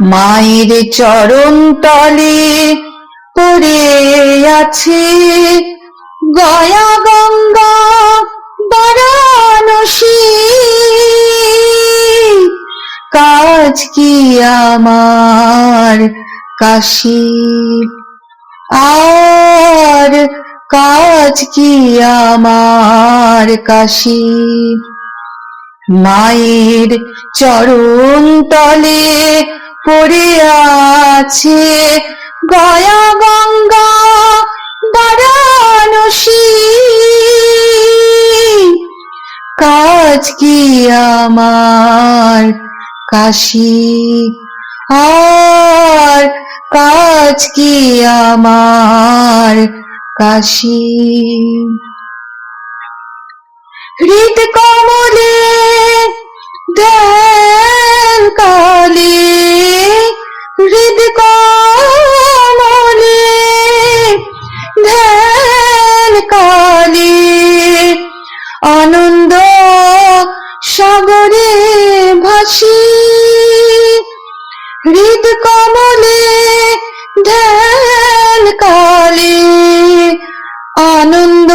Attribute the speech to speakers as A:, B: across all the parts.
A: মায়ের চরণ তলে পড়ে আছে গয়া গঙ্গা বারাণসী। কাজ কি আমার কাশী? আর কাজ কি আমার কাশী? মায়ের চরণ তলে পড়ে আছে গয়া গঙ্গা বারাণসী। কাজ কি আমার কাশী? আর কাজ কি আমার কাশী? হৃদ কমলে ধ্যান হৃদ কমলে ধ্যান কালে আনন্দ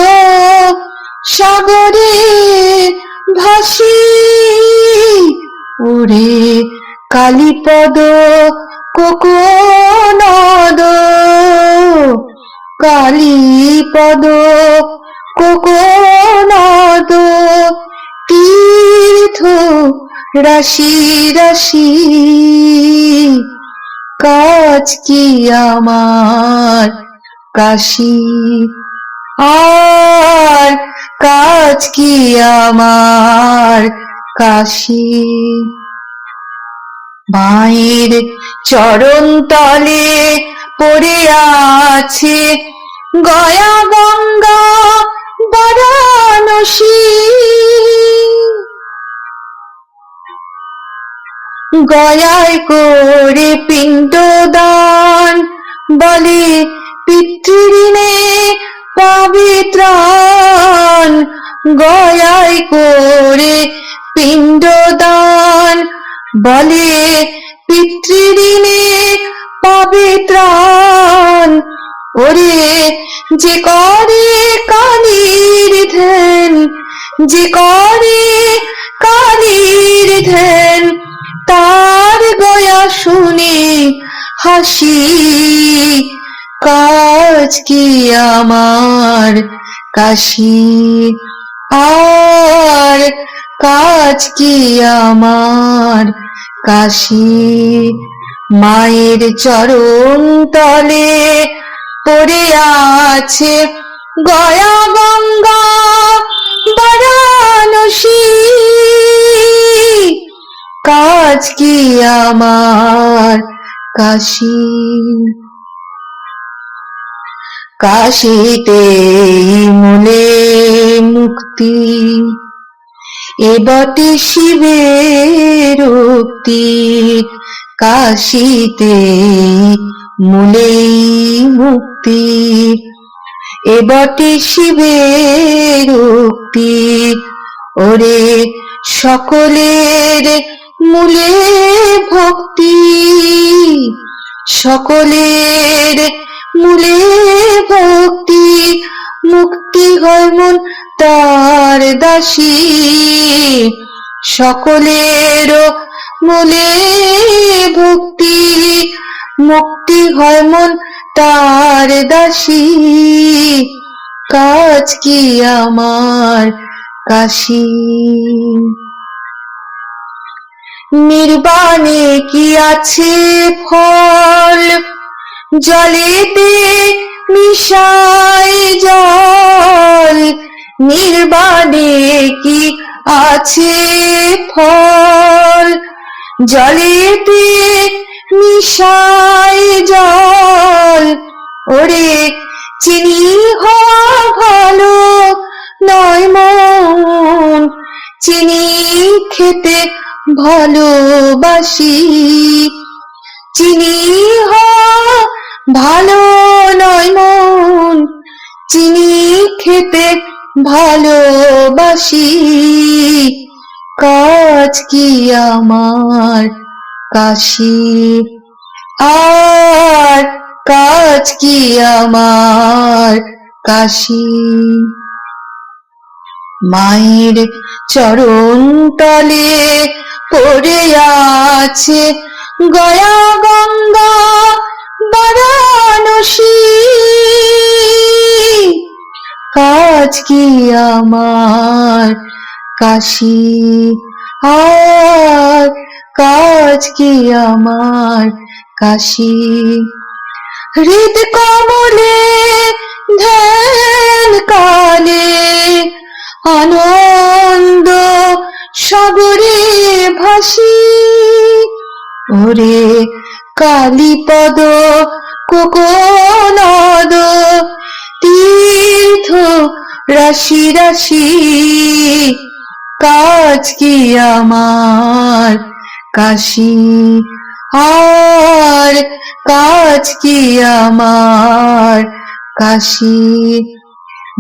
A: সাগরে ভাসি ওরে কালীপদ কোকনদ কালীপদ কোকনদ তীর্থ রাশি রাশি, কাজ কি আমার? কাশী। আর কাজ কি আমার? কাশী। মায়ের চরণ তলে পড়ে আছে গয়া গঙ্গা, বারাণসী। গয়ায় করে পিণ্ডদান বলে পিতৃঋণে পাবে ত্রাণ গয়ায় করে পিণ্ডদান বলে পিতৃঋণে পাবে ত্রাণ ওরে যে করে কালীর ধ্যান, যে করে কালীর ধ্যান। হাসি কাজ কি আমার কাশী? আর কাজ কি আমার কাশী? মায়ের চরণ তলে পড়ে আছে গয়া গঙ্গা বারাণসী। কাজ কি আমার কাশী, কাশীতে মূলে মুক্তি, এ বটে শিবের উক্তি, কাশীতে মূলে মুক্তি, এ বটে শিবের উক্তি, ওরে সকলের মূলে ভক্তি, সকলের মূলে ভক্তি, মুক্তি হয় মন তার দাসী। সকলের মূলে ভক্তি, মুক্তি হয় মন তার দাসী। কাজ কি আমার কাশী? নির্বাণে কি আছে ফল? জলেতে মিশাই জল। নির্বাণে কি আছে ফল? জলেতে মিশাই জল। ওরে চিনি হওয়া ভালো নয় মন। চিনি খেতে ভালোবাসি। চিনি হওয়া ভালো নয় মন। চিনি খেতে ভালোবাসি। কাজ কি আমার কাশি? আর কাজ কি আমার কাশি? মায়ের চরণ তলে পড়ে আছে গয়া গঙ্গা বারাণসী। কাজ কি আমার? কাশি আর কাজ কি আমার? কাশি। হৃদ কমলে কালীপদ কোকনদ তীর্থ রাশি রাশি, কাজ কি আমার? কাশি আর কাজ কি আমার? কাশি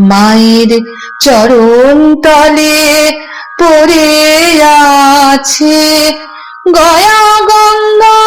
A: মায়ের চরণ তলে পড়ে আছে, গয়া গঙ্গা